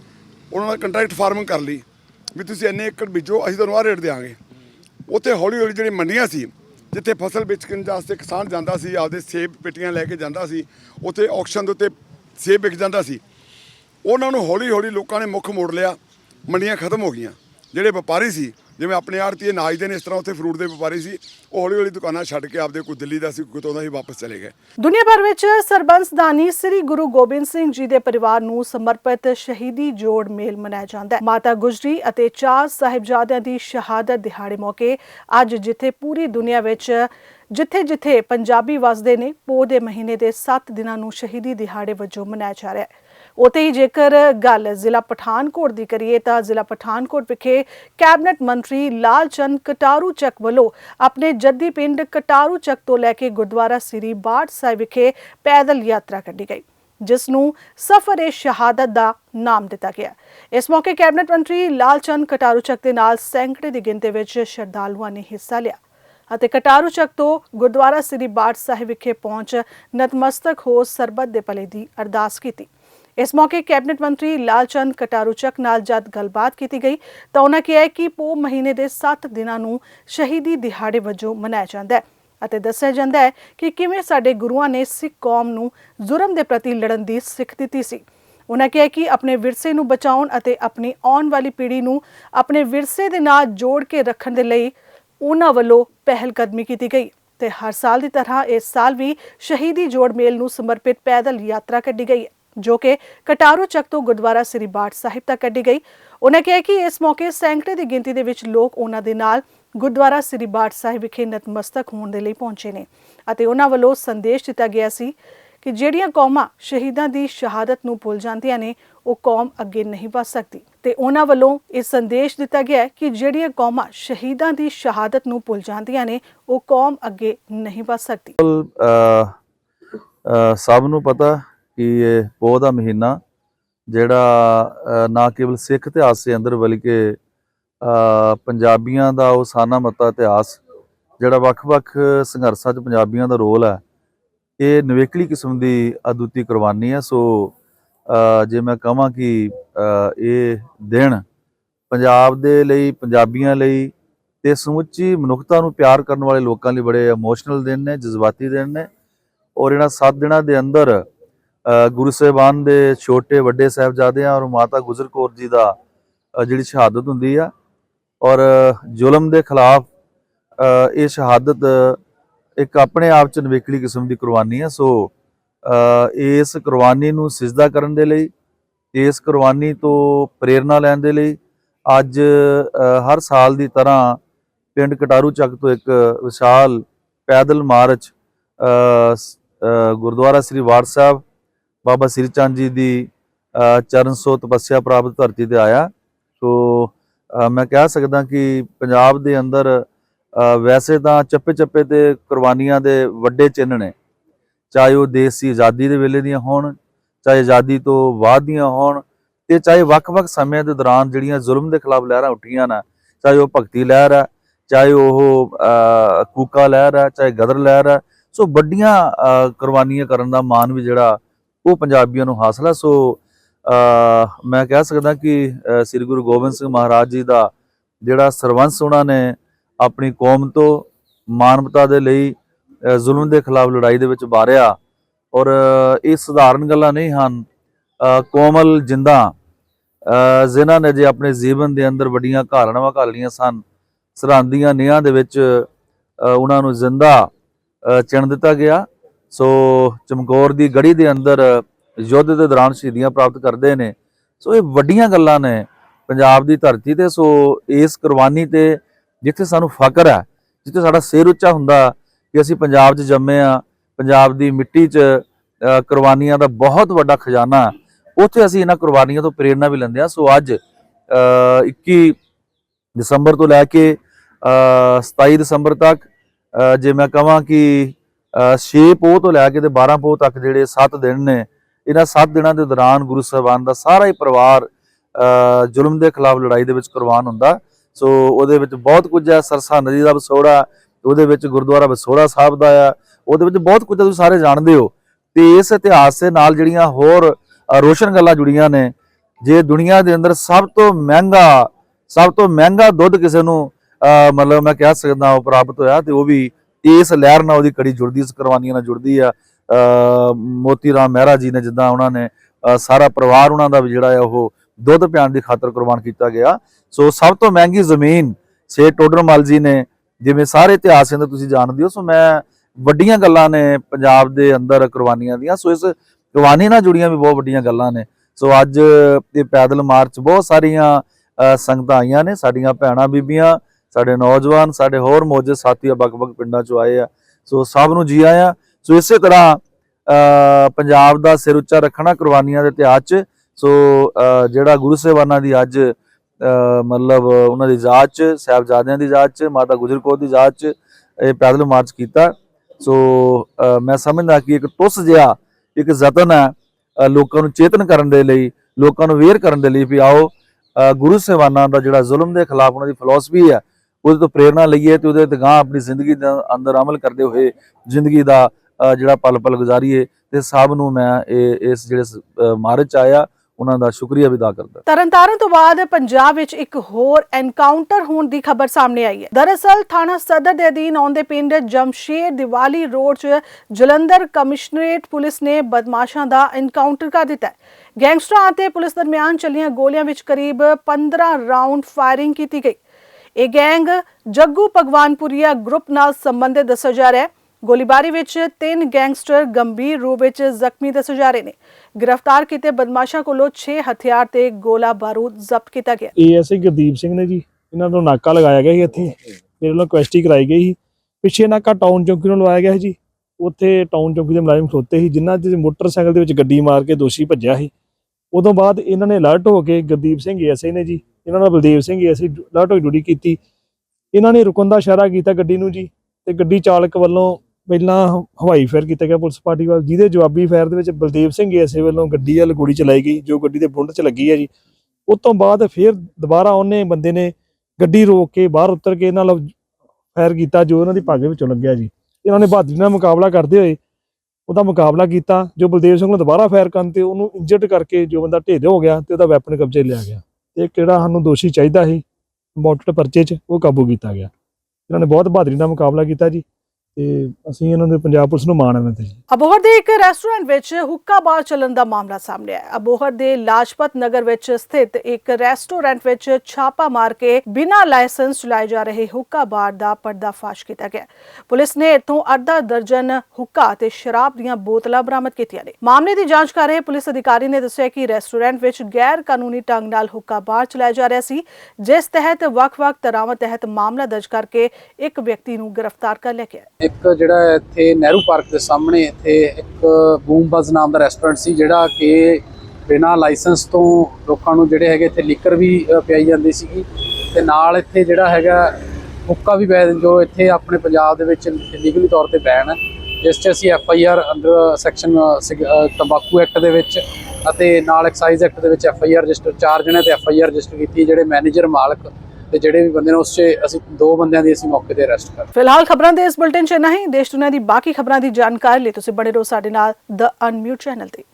Speaker 9: ਉਹਨਾਂ ਨਾਲ ਕੰਟਰੈਕਟ ਫਾਰਮਿੰਗ ਕਰ ਲਈ ਵੀ ਤੁਸੀਂ ਇੰਨੇ ਏਕੜ ਬੀਜੋ, ਅਸੀਂ ਤੁਹਾਨੂੰ ਆਹ ਰੇਟ ਦੇਵਾਂਗੇ ਉੱਥੇ ਹੌਲੀ ਹੌਲੀ ਜਿਹੜੀ ਮੰਡੀਆਂ ਸੀ, ਜਿੱਥੇ ਫਸਲ ਵੇਚਣ ਵਾਸਤੇ ਕਿਸਾਨ ਜਾਂਦਾ ਸੀ, ਆਪਦੇ ਸੇਬ ਪੇਟੀਆਂ ਲੈ ਕੇ ਜਾਂਦਾ ਸੀ, ਉੱਥੇ ਆਕਸ਼ਨ ਦੇ ਉੱਤੇ ਸੇਬ ਵਿਕ ਜਾਂਦਾ ਸੀ। ਉਹਨਾਂ ਨੂੰ ਹੌਲੀ ਹੌਲੀ ਲੋਕਾਂ ਨੇ ਮੁੱਖ ਮੋੜ ਲਿਆ, ਮੰਡੀਆਂ ਖਤਮ ਹੋ ਗਈਆਂ। ਜਿਹੜੇ ਵਪਾਰੀ ਸੀ ਜਿਵੇਂ ਆਪਣੇ ਆੜਤੀਏ ਨਾਜ ਨੇ ਇਸ ਤਰ੍ਹਾਂ ਉੱਥੇ ਫਰੂਟ ਦੇ ਵਪਾਰੀ ਸੀ, ਉਹ ਹੌਲੀ ਹੌਲੀ ਦੁਕਾਨਾਂ ਛੱਡ ਕੇ ਆਪਦੇ ਕੋਈ ਦਿੱਲੀ ਦਾ ਸੀ ਕਿਤੋਂ ਦਾ ਸੀ ਵਾਪਸ ਚਲੇ ਗਏ।
Speaker 1: ਦੁਨੀਆ ਭਰ ਵਿੱਚ ਸਰਬੰਸਦਾਨੀ ਸ੍ਰੀ ਗੁਰੂ ਗੋਬਿੰਦ ਸਿੰਘ ਜੀ ਦੇ ਪਰਿਵਾਰ ਨੂੰ ਸਮਰਪਿਤ ਸ਼ਹੀਦੀ ਜੋੜ ਮੇਲ ਮਨਾਇਆ ਜਾਂਦਾ ਹੈ। ਮਾਤਾ ਗੁਜਰੀ ਅਤੇ ਚਾਰ ਸਾਹਿਬਜ਼ਾਦਿਆਂ ਦੀ ਸ਼ਹਾਦਤ ਦਿਹਾੜੇ ਮੌਕੇ ਅੱਜ ਜਿੱਥੇ ਪੂਰੀ ਦੁਨੀਆ ਵਿੱਚ ਜਿੱਥੇ-ਜਿੱਥੇ ਪੰਜਾਬੀ ਵਸਦੇ ਨੇ ਪੋ ਦੇ ਮਹੀਨੇ ਦੇ 7 ਦਿਨਾਂ ਨੂੰ ਸ਼ਹੀਦੀ ਦਿਹਾੜੇ ਵਜੋਂ ਮਨਾਇਆ ਜਾ ਰਿਹਾ ਹੈ। ਉਤੇ ਹੀ ਜੇਕਰ ਗੱਲ ਜ਼ਿਲ੍ਹਾ ਪਠਾਨਕੋਟ ਦੀ ਕਰੀਏ ਤਾਂ ਜ਼ਿਲ੍ਹਾ ਪਠਾਨਕੋਟ ਵਿਖੇ ਕੈਬਨਿਟ ਮੰਤਰੀ ਲਾਲ ਚੰਦ ਕਟਾਰੂ ਚੱਕ ਵੱਲੋਂ ਆਪਣੇ ਜੱਦੀ ਪਿੰਡ ਕਟਾਰੂ ਚੱਕ ਤੋਂ ਲੈ ਕੇ ਗੁਰਦੁਆਰਾ ਸ੍ਰੀ ਬਾੜ ਸਾਹਿਬ ਵਿਖੇ ਪੈਦਲ ਯਾਤਰਾ ਕੱਢੀ ਗਈ, ਜਿਸ ਨੂੰ ਸਫਰ-ਏ ਸ਼ਹਾਦਤ ਦਾ ਨਾਮ ਦਿੱਤਾ ਗਿਆ। ਇਸ ਮੌਕੇ ਕੈਬਨਿਟ ਮੰਤਰੀ ਲਾਲਚੰਦ ਕਟਾਰੂ ਚੱਕ ਦੇ ਨਾਲ ਸੈਂਕੜੇ ਦੀ ਗਿਣਤੀ ਵਿੱਚ ਸ਼ਰਧਾਲੂਆਂ ਨੇ ਹਿੱਸਾ ਲਿਆ ਅਤੇ ਕਟਾਰੂ ਚੱਕ ਤੋਂ ਗੁਰਦੁਆਰਾ ਸ੍ਰੀ ਬਾੜ ਸਾਹਿਬ ਵਿਖੇ ਪਹੁੰਚ ਨਤਮਸਤਕ ਹੋ ਸਰਬੱਤ ਦੇ ਭਲੇ ਦੀ ਅਰਦਾਸ ਕੀਤੀ। ਇਸ ਮੌਕੇ ਕੈਬਨਿਟ ਮੰਤਰੀ ਲਾਲਚੰਦ ਕਟਾਰੂ ਚੱਕ ਨਾਲ ਜਦ ਗੱਲਬਾਤ ਕੀਤੀ ਗਈ ਤਾਂ ਉਹਨਾਂ ਕਿਹਾ ਕਿ ਪੋ ਮਹੀਨੇ ਦੇ 7 ਦਿਨਾਂ ਨੂੰ ਸ਼ਹੀਦੀ ਦਿਹਾੜੇ ਵਜੋਂ ਮਨਾਇਆ ਜਾਂਦਾ ਹੈ ਅਤੇ ਦੱਸਿਆ ਜਾਂਦਾ ਹੈ ਕਿ ਕਿਵੇਂ ਸਾਡੇ ਗੁਰੂਆਂ ਨੇ ਸਿੱਖ ਕੌਮ ਨੂੰ ਜ਼ੁਲਮ ਦੇ ਪ੍ਰਤੀ ਲੜਨ ਦੀ ਸਿੱਖ ਦਿੱਤੀ ਸੀ। ਉਹਨਾਂ ਕਿਹਾ ਕਿ ਆਪਣੇ ਵਿਰਸੇ ਨੂੰ ਬਚਾਉਣ ਅਤੇ ਆਪਣੀ ਆਉਣ ਵਾਲੀ ਪੀੜ੍ਹੀ ਨੂੰ ਆਪਣੇ ਵਿਰਸੇ ਦੇ ਨਾਲ ਜੋੜ ਕੇ ਰੱਖਣ ਦੇ ਲਈ ਉਹਨਾਂ ਵੱਲੋਂ ਪਹਿਲ ਕਦਮੀ ਕੀਤੀ ਗਈ ਤੇ ਹਰ ਸਾਲ ਦੀ ਤਰ੍ਹਾਂ ਇਸ ਸਾਲ ਵੀ ਸ਼ਹੀਦੀ ਜੋੜ ਮੇਲ ਨੂੰ ਸਮਰਪਿਤ ਪੈਦਲ ਯਾਤਰਾ ਕੱਢੀ ਗਈ ਹੈ। ਜੋ ਕਿ ਕਟਾਰੂ ਚੱਕ ਤੋਂ ਗੁਰਦੁਆਰਾ ਸ੍ਰੀ ਬਾਠ ਸਾਹਿਬ ਤੱਕ ਕੱਢੀ ਗਈ। ਉਹਨਾਂ ਕਿਹਾ ਕਿ ਇਸ ਮੌਕੇ ਸੈਂਕੜੇ ਦੀ ਗਿਣਤੀ ਦੇ ਵਿੱਚ ਲੋਕ ਉਹਨਾਂ ਦੇ ਨਾਲ ਗੁਰਦੁਆਰਾ ਸ੍ਰੀ ਬਾਠ ਸਾਹਿਬ ਵਿਖੇ ਨਤਮਸਤਕ ਹੋਣ ਦੇ ਲਈ ਪਹੁੰਚੇ ਨੇ ਅਤੇ ਉਹਨਾਂ ਵੱਲੋਂ ਸੰਦੇਸ਼ ਦਿੱਤਾ ਗਿਆ ਸੀ ਕਿ ਜਿਹੜੀਆਂ ਕੌਮਾਂ ਸ਼ਹੀਦਾਂ ਦੀ ਸ਼ਹਾਦਤ ਨੂੰ ਭੁੱਲ ਜਾਂਦੀਆਂ ਨੇ, ਉਹ ਕੌਮ ਅੱਗੇ ਨਹੀਂ ਵਧ ਸਕਦੀ। ਤੇ ਉਹਨਾਂ ਵੱਲੋਂ ਇਹ ਸੰਦੇਸ਼ ਦਿੱਤਾ ਗਿਆ ਕਿ ਜਿਹੜੀਆਂ ਕੌਮਾਂ ਸ਼ਹੀਦਾਂ ਦੀ ਸ਼ਹਾਦਤ ਨੂੰ ਭੁੱਲ ਜਾਂਦੀਆਂ ਨੇ, ਉਹ ਕੌਮ ਅੱਗੇ ਨਹੀਂ ਵਧ ਸਕਦੀ।
Speaker 10: ਸਭ ਨੂੰ ਪਤਾ ਕਿ ਇਹ ਪੋਹ ਦਾ ਮਹੀਨਾ, ਜਿਹੜਾ ਨਾ ਕੇਵਲ ਸਿੱਖ ਇਤਿਹਾਸ ਦੇ ਅੰਦਰ ਬਲਕਿ ਪੰਜਾਬੀਆਂ ਦਾ ਉਹ ਸਾਨਾ ਮਤਾ ਇਤਿਹਾਸ, ਜਿਹੜਾ ਵੱਖ-ਵੱਖ ਸੰਘਰਸ਼ਾਂ 'ਚ ਪੰਜਾਬੀਆਂ ਦਾ ਰੋਲ ਹੈ, ਇਹ ਨਿਵੇਕਲੀ ਕਿਸਮ ਦੀ ਅਦੁੱਤੀ ਕੁਰਬਾਨੀ ਹੈ। ਸੋ ਜੇ ਮੈਂ ਕਹਾਂ ਕਿ ਇਹ ਦਿਨ ਪੰਜਾਬ ਦੇ ਲਈ, ਪੰਜਾਬੀਆਂ ਲਈ ਤੇ ਸਮੁੱਚੀ ਮਨੁੱਖਤਾ ਨੂੰ ਪਿਆਰ ਕਰਨ ਵਾਲੇ ਲੋਕਾਂ ਲਈ ਬੜੇ ਇਮੋਸ਼ਨਲ ਦਿਨ ਨੇ, ਜਜ਼ਬਾਤੀ ਦਿਨ ਨੇ ਔਰ ਇਹਨਾਂ 7 ਦਿਨਾਂ ਦੇ ਅੰਦਰ ਗੁਰੂ ਸਾਹਿਬਾਨ ਦੇ ਛੋਟੇ ਵੱਡੇ ਸਾਹਿਬਜ਼ਾਦਿਆਂ ਔਰ ਮਾਤਾ ਗੁਜਰ ਕੌਰ ਜੀ ਦਾ ਜਿਹੜੀ ਸ਼ਹਾਦਤ ਹੁੰਦੀ ਆ। ਔਰ ਜ਼ੁਲਮ ਦੇ ਖਿਲਾਫ ਇਹ ਸ਼ਹਾਦਤ ਇੱਕ ਆਪਣੇ ਆਪ ਚ ਨਵੇਕਲੀ ਕਿਸਮ ਦੀ ਕੁਰਬਾਨੀ ਹੈ ਸੋ ਇਸ ਕੁਰਬਾਨੀ ਨੂੰ ਸਿਜਦਾ ਕਰਨ ਦੇ ਲਈ, ਇਸ ਕੁਰਬਾਨੀ ਤੋਂ ਪ੍ਰੇਰਣਾ ਲੈਣ ਦੇ ਲਈ ਅੱਜ ਹਰ ਸਾਲ ਦੀ ਤਰ੍ਹਾਂ ਪਿੰਡ ਕਟਾਰੂ ਚੱਕ ਤੋਂ ਇੱਕ ਵਿਸ਼ਾਲ ਪੈਦਲ ਮਾਰਚ ਗੁਰਦੁਆਰਾ ਸ੍ਰੀ ਵਾਰ ਸਾਹਿਬ ਬਾਬਾ ਸ੍ਰੀ ਚੰਦ ਜੀ ਦੀ ਚਰਨ ਸੋ ਤਪੱਸਿਆ ਪ੍ਰਾਪਤ ਧਰਤੀ ਤੇ ਆਇਆ। ਸੋ ਮੈਂ ਕਹਿ ਸਕਦਾ ਕਿ ਪੰਜਾਬ ਦੇ ਅੰਦਰ ਵੈਸੇ ਤਾਂ ਚੱਪੇ ਚੱਪੇ ਤੇ ਕੁਰਬਾਨੀਆਂ ਦੇ ਵੱਡੇ ਚਿੰਨ੍ਹ ਨੇ। ਚਾਹੇ ਉਹ ਦੇਸ਼ ਦੀ ਆਜ਼ਾਦੀ ਦੇ ਵੇਲੇ ਦੀਆਂ ਹੋਣ, ਚਾਹੇ ਆਜ਼ਾਦੀ ਤੋਂ ਬਾਅਦ ਦੀਆਂ ਹੋਣ ਤੇ ਚਾਹੇ ਵੱਖ-ਵੱਖ ਸਮਿਆਂ ਦੇ ਦੌਰਾਨ ਜਿਹੜੀਆਂ ਜ਼ੁਲਮ ਦੇ ਖਿਲਾਫ ਲਹਿਰਾਂ ਉੱਠੀਆਂ ਨਾ, ਚਾਹੇ ਉਹ ਭਗਤੀ ਲਹਿਰ ਹੈ, ਚਾਹੇ ਉਹ ਕੂਕਾ ਲਹਿਰ ਹੈ, ਚਾਹੇ ਗਦਰ ਲਹਿਰ ਹੈ। ਸੋ ਵੱਡੀਆਂ ਕੁਰਬਾਨੀਆਂ ਕਰਨ ਦਾ ਮਾਣ ਵੀ ਜਿਹੜਾ ਉਹ ਪੰਜਾਬੀਆਂ ਨੂੰ ਹਾਸਲ ਹੈ। ਸੋ ਮੈਂ ਕਹਿ ਸਕਦਾ ਕਿ ਸ੍ਰੀ ਗੁਰੂ ਗੋਬਿੰਦ ਸਿੰਘ ਮਹਾਰਾਜ ਜੀ ਦਾ ਜਿਹੜਾ ਸਰਵੰਸ ਉਹਨਾਂ ਨੇ ਆਪਣੀ ਕੌਮ ਤੋਂ ਮਾਨਵਤਾ ਦੇ ਲਈ ਜ਼ੁਲਮ ਦੇ ਖਿਲਾਫ ਲੜਾਈ ਦੇ ਵਿੱਚ ਵਾਰਿਆ ਔਰ ਇਹ ਸਧਾਰਨ ਗੱਲਾਂ ਨਹੀਂ ਹਨ। ਕੋਮਲ ਜਿੰਦਾ ਜਿਨ੍ਹਾਂ ਨੇ ਜੇ ਆਪਣੇ ਜੀਵਨ ਦੇ ਅੰਦਰ ਵੱਡੀਆਂ ਘਾਲਣਾਵਾਂ ਘਾਲੀਆਂ ਸਨ, ਸਰਹੰਦੀਆਂ ਨੀਹਾਂ ਦੇ ਵਿੱਚ ਉਹਨਾਂ ਨੂੰ ਜ਼ਿੰਦਾ ਚਿਣ ਦਿੱਤਾ ਗਿਆ। ਸੋ ਚਮਕੌਰ ਦੀ ਗੜੀ ਦੇ ਅੰਦਰ ਯੁੱਧ ਦੇ ਦੌਰਾਨ ਸ਼ਹੀਦੀਆਂ ਪ੍ਰਾਪਤ ਕਰਦੇ ਨੇ। ਸੋ ਇਹ ਵੱਡੀਆਂ ਗੱਲਾਂ ਨੇ ਪੰਜਾਬ ਦੀ ਧਰਤੀ ਤੇ। ਸੋ ਇਸ ਕੁਰਬਾਨੀ ਤੇ ਜਿੱਥੇ ਸਾਨੂੰ ਫਕਰ ਹੈ ਜਿੱਥੇ ਸਾਡਾ ਸਿਰ ਉੱਚਾ ਹੁੰਦਾ ਕਿ ਅਸੀਂ ਪੰਜਾਬ 'ਚ ਜੰਮੇ ਆ ਪੰਜਾਬ ਦੀ ਮਿੱਟੀ 'ਚ ਕੁਰਬਾਨੀਆਂ ਦਾ ਬਹੁਤ ਵੱਡਾ ਖਜ਼ਾਨਾ ਉੱਥੇ ਅਸੀਂ ਇਹਨਾਂ ਕੁਰਬਾਨੀਆਂ ਤੋਂ ਪ੍ਰੇਰਣਾ ਵੀ ਲੈਂਦੇ ਆ ਸੋ ਅੱਜ ਅ, 21 ਦਸੰਬਰ ਤੋਂ ਲੈ ਕੇ ਅ, 27 ਦਸੰਬਰ ਤੱਕ ਜੇ ਮੈਂ ਕਹਾਂ ਕਿ 6 ਪੋਹ ਤੋਂ ਲੈ ਕੇ ਤੇ 12 ਪੋਹ ਤੱਕ ਜਿਹੜੇ 7 ਦਿਨ ਨੇ, ਇਹਨਾਂ 7 ਦਿਨਾਂ ਦੇ ਦੌਰਾਨ ਗੁਰੂ ਸਾਹਿਬਾਨ ਦਾ ਸਾਰਾ ਹੀ ਪਰਿਵਾਰ ਜ਼ੁਲਮ ਦੇ ਖਿਲਾਫ ਲੜਾਈ ਦੇ ਵਿੱਚ ਕੁਰਬਾਨ ਹੁੰਦਾ। ਸੋ ਉਹਦੇ ਵਿੱਚ ਬਹੁਤ ਕੁਝ ਹੈ, ਸਰਸਾ ਨਦੀ ਦਾ ਵਿਸੋੜਾ ਉਹਦੇ ਵਿੱਚ ਗੁਰਦੁਆਰਾ ਬਸੋੜਾ ਸਾਹਿਬ ਦਾ ਆ, ਉਹਦੇ ਵਿੱਚ ਬਹੁਤ ਕੁਝ ਤੁਸੀਂ ਸਾਰੇ ਜਾਣਦੇ ਹੋ। ਤੇ ਇਸ ਇਤਿਹਾਸ ਦੇ ਨਾਲ ਜਿਹੜੀਆਂ ਹੋਰ ਰੋਸ਼ਨ ਗੱਲਾਂ ਜੁੜੀਆਂ ਨੇ, ਜੇ ਦੁਨੀਆ ਦੇ ਅੰਦਰ ਸਭ ਤੋਂ ਮਹਿੰਗਾ, ਸਭ ਤੋਂ ਮਹਿੰਗਾ ਦੁੱਧ ਕਿਸੇ ਨੂੰ ਮਤਲਬ ਮੈਂ ਕਹਿ ਸਕਦਾ ਉਹ ਪ੍ਰਾਪਤ ਹੋਇਆ ਤੇ ਉਹ ਵੀ ਇਸ ਲਹਿਰ ਨਾਲ ਉਹਦੀ ਕੜੀ ਜੁੜਦੀ, ਇਸ ਕੁਰਬਾਨੀਆਂ ਨਾਲ ਜੁੜਦੀ ਆ। ਮੋਤੀ ਰਾਮ ਮਹਿਰਾ ਜੀ ਨੇ ਜਿੱਦਾਂ ਉਹਨਾਂ ਨੇ ਸਾਰਾ ਪਰਿਵਾਰ ਉਹਨਾਂ ਦਾ ਵੀ ਜਿਹੜਾ ਆ, ਉਹ ਦੁੱਧ ਪਿਆਣ ਦੀ ਖਾਤਰ ਕੁਰਬਾਨ ਕੀਤਾ ਗਿਆ। ਸੋ ਸਭ ਤੋਂ ਮਹਿੰਗੀ ਜ਼ਮੀਨ ਸੇ ਟੋਡਰਮਲ ਜੀ ਨੇ, ਜਿਵੇਂ ਸਾਰੇ ਇਤਿਹਾਸ ਦੇ ਤੁਸੀਂ ਜਾਣਦੇ ਹੋ, ਸੋ ਮੈਂ ਵੱਡੀਆਂ ਗੱਲਾਂ ਨੇ ਪੰਜਾਬ ਦੇ ਅੰਦਰ ਕੁਰਬਾਨੀਆਂ ਦੀਆਂ। ਸੋ ਇਸ ਕੁਰਬਾਨੀ ਨਾਲ ਜੁੜੀਆਂ ਵੀ ਬਹੁਤ ਵੱਡੀਆਂ ਗੱਲਾਂ ਨੇ। ਸੋ ਅੱਜ ਇਹ ਪੈਦਲ ਮਾਰਚ ਬਹੁਤ ਸਾਰੀਆਂ ਸੰਗਤਾਂ ਆਈਆਂ ਨੇ, ਸਾਡੀਆਂ ਭੈਣਾਂ ਬੀਬੀਆਂ ਸਾਡੇ ਨੌਜਵਾਨ, ਸਾਡੇ ਹੋਰ ਮੌਜੂਦ ਸਾਥੀ ਵੱਖ-ਵੱਖ ਪਿੰਡਾਂ ਚੋਂ ਆਏ ਆ। ਸੋ ਸਭ ਨੂੰ ਜੀ ਆਇਆਂ। ਸੋ ਇਸੇ ਤਰ੍ਹਾਂ ਪੰਜਾਬ ਦਾ ਸਿਰ ਉੱਚਾ ਰੱਖਣਾ ਕੁਰਬਾਨੀਆਂ ਦੇ ਇਤਿਹਾਸ 'ਚ। ਸੋ ਜਿਹੜਾ ਗੁਰੂ ਸਾਹਿਬਾਨਾਂ ਦੀ ਅੱਜ ਮਤਲਬ ਉਹਨਾਂ ਦੀ ਯਾਦ 'ਚ, ਸਾਹਿਬਜ਼ਾਦਿਆਂ ਦੀ ਯਾਦ 'ਚ, ਮਾਤਾ ਗੁਜਰ ਕੌਰ ਦੀ ਯਾਦ 'ਚ ਇਹ ਪੈਦਲ ਮਾਰਚ ਕੀਤਾ। ਸੋ ਮੈਂ ਸਮਝਦਾ ਕਿ ਇੱਕ ਤੁਸ ਜਿਹਾ ਇੱਕ ਯਤਨ ਹੈ ਲੋਕਾਂ ਨੂੰ ਚੇਤਨ ਕਰਨ ਦੇ ਲਈ, ਲੋਕਾਂ ਨੂੰ ਵੇਅਰ ਕਰਨ ਦੇ ਲਈ ਵੀ ਆਓ। ਗੁਰੂ ਸਾਹਿਬਾਨਾਂ ਦਾ ਜਿਹੜਾ ਜ਼ੁਲਮ ਦੇ ਖਿਲਾਫ ਉਹਨਾਂ ਦੀ ਫਿਲਾਸਫੀ ਹੈ ਉਹਦੇ ਤੋਂ ਪ੍ਰੇਰਣਾ ਲਈਏ ਤੇ ਉਹਦੇ ਤਗਾਂ ਆਪਣੀ ਜ਼ਿੰਦਗੀ ਦੇ ਅੰਦਰ ਅਮਲ ਕਰਦੇ ਹੋਏ ਜ਼ਿੰਦਗੀ ਦਾ ਜਿਹੜਾ ਪਲ ਪਲ ਗੁਜ਼ਾਰੀਏ ਤੇ ਸਭ ਨੂੰ ਮੈਂ ਇਹ, ਇਸ ਜਿਹੜੇ ਮਾਰਚ 'ਚ ਆਇਆ, ਉਹਨਾਂ ਦਾ ਸ਼ੁਕਰੀਆ ਵੀ ਅਦਾ ਕਰਦਾ।
Speaker 1: ਤਰਨਤਾਰਨ ਤੋਂ ਬਾਅਦ ਪੰਜਾਬ ਵਿੱਚ ਇੱਕ ਹੋਰ ਐਨਕਾਊਂਟਰ ਹੋਣ ਦੀ ਖਬਰ ਸਾਹਮਣੇ ਆਈ ਹੈ। ਦਰਅਸਲ ਥਾਣਾ ਸਦਰ ਦੇ ਅਧੀਨ ਆਉਂਦੇ ਪਿੰਡ ਜਮਸ਼ੇਰ ਦੀਵਾਲੀ ਰੋਡ 'ਚ ਜਲੰਧਰ ਕਮਿਸ਼ਨਰੇਟ ਪੁਲਿਸ ਨੇ ਬਦਮਾਸ਼ਾਂ ਦਾ ਐਨਕਾਊਂਟਰ ਕਰ ਦਿੱਤਾ ਗੈਂਗਸਟਰਾਂ ਅਤੇ ਪੁਲਿਸ ਦਰਮਿਆਨ ਚੱਲੀਆਂ ਗੋਲੀਆਂ ਵਿੱਚ ਕਰੀਬ 15 ਰਾਉਂਡ ਫਾਇਰਿੰਗ ਕੀਤੀ ਗਈ। ਇਹ ਗੈਂਗ ਜੱਗੂ ਭਗਵਾਨਪੁਰੀਆ ਗਰੁੱਪ ਨਾਲ ਸੰਬੰਧਿਤ ਦੱਸਿਆ ਜਾ ਰਿਹਾ ਹੈ। ਗੋਲੀਬਾਰੀ ਵਿੱਚ ਤਿੰਨ ਗੈਂਗਸਟਰ ਗੰਭੀਰ ਰੂਪ ਵਿੱਚ ਜ਼ਖਮੀ ਦੱਸੇ ਜਾ ਰਹੇ ਨੇ। ਗ੍ਰਿਫਤਾਰ ਕੀਤੇ ਬਦਮਾਸ਼ਾਂ ਕੋਲੋਂ 6 ਹਥਿਆਰ ਤੇ ਗੋਲਾ ਬਾਰੂਦ ਜ਼ਬਤ ਕੀਤਾ ਗਿਆ।
Speaker 11: ਏਐਸਆਈ ਗੁਰਦੀਪ ਸਿੰਘ ਨੇ ਜੀ, ਇਹਨਾਂ ਨੂੰ ਨਾਕਾ ਲਗਾਇਆ ਗਿਆ ਸੀ ਇੱਥੇ। ਮੇਰੇ ਵੱਲੋਂ ਕੁਐਸਟੀ ਕਰਾਈ ਗਈ ਸੀ। ਪਿੱਛੇ ਨਾਕਾ ਟਾਊਨ ਚੌਂਕੀ ਨੂੰ ਲਵਾਇਆ ਗਿਆ ਸੀ ਜੀ। ਉੱਥੇ ਟਾਊਨ ਚੌਂਕੀ ਦੇ ਮੁਲਾਜ਼ਮ ਖਲੋਤੇ ਸੀ, ਜਿਨ੍ਹਾਂ ਦੇ ਮੋਟਰਸਾਈਕਲ ਦੇ ਵਿੱਚ ਗੱਡੀ ਮਾਰ ਕੇ ਦੋਸ਼ੀ ਭੱਜਿਆ ਸੀ। ਉਦੋਂ ਬਾਅਦ ਇਹਨਾਂ ਨੇ ਅਲਰਟ ਹੋ ਕੇ ਗੁਰਦੀਪ ਸਿੰਘ ਏਐਸਆਈ ਨੇ ਜੀ ਇਹਨਾਂ ਨਾਲ ਬਲਦੇਵ ਸਿੰਘ ਏਐਸਆਈ ਅਲਰਟ ਹੋ ਕੇ ਡਿਊਟੀ ਕੀਤੀ। ਇਹਨਾਂ ਨੇ ਰੁਕਣ ਦਾ ਇਸ਼ਾਰਾ ਕੀਤਾ ਗੱਡੀ ਨੂੰ ਜੀ, ਤੇ ਗੱਡੀ ਚਾਲਕ ਵੱਲੋਂ ਪਹਿਲਾਂ ਹਵਾਈ ਫਾਇਰ ਕੀਤਾ ਗਿਆ ਪੁਲਿਸ ਪਾਰਟੀ ਵੱਲ, ਜਿਹਦੇ ਜਵਾਬੀ ਫਾਇਰ ਦੇ ਵਿੱਚ ਬਲਦੇਵ ਸਿੰਘ ਏਸੇ ਵੱਲੋਂ ਗੱਡੀ ਵੱਲ ਗੋਲੀ ਚਲਾਈ ਗਈ, ਜੋ ਗੱਡੀ ਦੇ ਬੁੰਡ 'ਚ ਲੱਗੀ ਹੈ ਜੀ। ਉਸ ਤੋਂ ਬਾਅਦ ਫਿਰ ਦੁਬਾਰਾ ਉਹਨੇ ਬੰਦੇ ਨੇ ਗੱਡੀ ਰੋਕ ਕੇ ਬਾਹਰ ਉੱਤਰ ਕੇ ਇਹਨਾਂ ਨਾਲ ਫਾਇਰ ਕੀਤਾ, ਜੋ ਉਹਨਾਂ ਦੀ ਪੱਗ ਵਿੱਚੋਂ ਲੱਗਿਆ ਜੀ। ਇਹਨਾਂ ਨੇ ਬਹਾਦਰੀ ਨਾਲ ਮੁਕਾਬਲਾ ਕਰਦੇ ਹੋਏ ਉਹਦਾ ਮੁਕਾਬਲਾ ਕੀਤਾ, ਜੋ ਬਲਦੇਵ ਸਿੰਘ ਨੂੰ ਦੁਬਾਰਾ ਫਾਇਰ ਕਰਨ ਤੇ ਉਹਨੂੰ ਇੰਜਰਡ ਕਰਕੇ ਜੋ ਬੰਦਾ ਢੇਦੇ ਹੋ ਗਿਆ ਤੇ ਉਹਦਾ ਵੈਪਨ ਕਬਜ਼ੇ ਲਿਆ ਗਿਆ। ਤੇ ਕਿਹੜਾ ਸਾਨੂੰ ਦੋਸ਼ੀ ਚਾਹੀਦਾ ਸੀ ਮੋਟਰ ਪਰਚੇ 'ਚ ਉਹ ਕਾਬੂ ਕੀਤਾ ਗਿਆ। ਇਹਨਾਂ ਨੇ ਬਹੁਤ ਬਹਾਦਰੀ ਨਾਲ ਮੁਕਾਬਲਾ ਕੀਤਾ ਜੀ। ਤੇ ਅਸੀਂ ਇਹਨਾਂ ਦੇ ਪੰਜਾਬ ਪੁਲਿਸ ਨੂੰ ਮਾਣ ਹੈ ਇਹਨਾਂ ਤੇ ਜੀ।
Speaker 1: ਅਬੋਹਰ ਦੇ ਇੱਕ ਰੈਸਟੋਰੈਂਟ ਵਿੱਚ ਹੁੱਕਾ ਬਾਰ ਚੱਲਣ ਦਾ ਮਾਮਲਾ ਸਾਹਮਣੇ ਆਇਆ। ਅਬੋਹਰ ਦੇ ਲਾਜਪਤ ਨਗਰ ਵਿੱਚ ਸਥਿਤ ਇੱਕ ਰੈਸਟੋਰੈਂਟ ਵਿੱਚ ਛਾਪਾ ਮਾਰ ਕੇ ਬਿਨਾਂ ਲਾਇਸੈਂਸ ਚਲਾਏ ਜਾ ਰਹੇ ਹੁੱਕਾ ਬਾਰ ਦਾ ਪਰਦਾਫਾਸ਼ ਕੀਤਾ ਗਿਆ। ਪੁਲਿਸ ਨੇ ਇੱਥੋਂ ਅੱਧਾ ਦਰਜਨ ਹੁੱਕਾ ਤੇ ਸ਼ਰਾਬ ਦੀਆਂ ਬੋਤਲਾਂ ਬਰਾਮਦ ਕੀਤੀਆਂ ਨੇ। ਮਾਮਲੇ ਦੀ ਜਾਂਚ ਕਰ ਰਹੇ ਪੁਲਿਸ ਅਧਿਕਾਰੀ ਨੇ ਦੱਸਿਆ ਕਿ ਰੈਸਟੋਰੈਂਟ ਵਿੱਚ ਗੈਰ ਕਾਨੂੰਨੀ ਢੰਗ ਨਾਲ ਹੁੱਕਾ ਬਾਰ ਚਲਾਇਆ ਜਾ ਰਿਹਾ ਸੀ, ਜਿਸ ਤਹਿਤ ਵੱਖ-ਵੱਖ ਧਾਰਾਵਾਂ ਤਹਿਤ ਮਾਮਲਾ ਦਰਜ ਕਰਕੇ ਇੱਕ ਵਿਅਕਤੀ ਨੂੰ ਗ੍ਰਿਫਤਾਰ ਕਰ ਲਿਆ ਗਿਆ
Speaker 6: ਇੱਕ ਜਿਹੜਾ ਇੱਥੇ ਨਹਿਰੂ ਪਾਰਕ ਦੇ ਸਾਹਮਣੇ ਇੱਥੇ ਇੱਕ ਬੂਮ ਬਜ਼ ਨਾਮ ਦਾ ਰੈਸਟੋਰੈਂਟ ਸੀ, ਜਿਹੜਾ ਕਿ ਬਿਨਾਂ ਲਾਇਸੈਂਸ ਤੋਂ ਲੋਕਾਂ ਨੂੰ ਜਿਹੜੇ ਹੈਗੇ ਇੱਥੇ ਲਿਕਰ ਵੀ ਪਿਆਈ ਜਾਂਦੀ ਸੀਗੀ ਤੇ ਨਾਲ ਇੱਥੇ ਜਿਹੜਾ ਹੈਗਾ ਹੁੱਕਾ ਵੀ ਬੈ ਜੋ ਇੱਥੇ ਆਪਣੇ ਪੰਜਾਬ ਦੇ ਵਿੱਚ ਲੀਗਲੀ ਤੌਰ ਤੇ ਬੈਨ ਹੈ, ਜਿਸ 'ਚ ਅਸੀਂ F I R under section ਤੰਬਾਕੂ ਐਕਟ ਦੇ ਵਿੱਚ ਅਤੇ ਨਾਲ ਐਕਸਾਈਜ਼ ਐਕਟ ਦੇ ਵਿੱਚ ਐਫ ਆਈ ਆਰ ਰਜਿਸਟਰ ਚਾਰ ਜਣੇ ਤੇ ਐਫ ਆਈ ਆਰ ਰਜਿਸਟਰ ਕੀਤੀ, ਜਿਹੜੇ ਮੈਨੇਜਰ ਮਾਲਕ ਤੇ ਜਿਹੜੇ ਵੀ ਬੰਦੇ ਨੇ ਉਸ 'ਚ ਅਸੀਂ ਦੋ ਬੰਦਿਆਂ ਦੀ ਅਸੀਂ ਮੌਕੇ ਤੇ ਅਰੈਸਟ ਕਰ
Speaker 1: ਫਿਲਹਾਲ ਖਬਰਾਂ ਦੇ ਇਸ ਬੁਲਟਨ 'ਚ ਇੰਨਾ ਹੀ। ਦੇਸ਼ ਦੁਨੀਆ ਦੀ ਬਾਕੀ ਖਬਰਾਂ ਦੀ ਜਾਣਕਾਰੀ ਲਈ ਤੁਸੀਂ ਬਣੇ ਰਹੋ ਸਾਡੇ ਨਾਲ ਦ ਅਨਮਿਊਟ ਚੈਨਲ ਤੇ।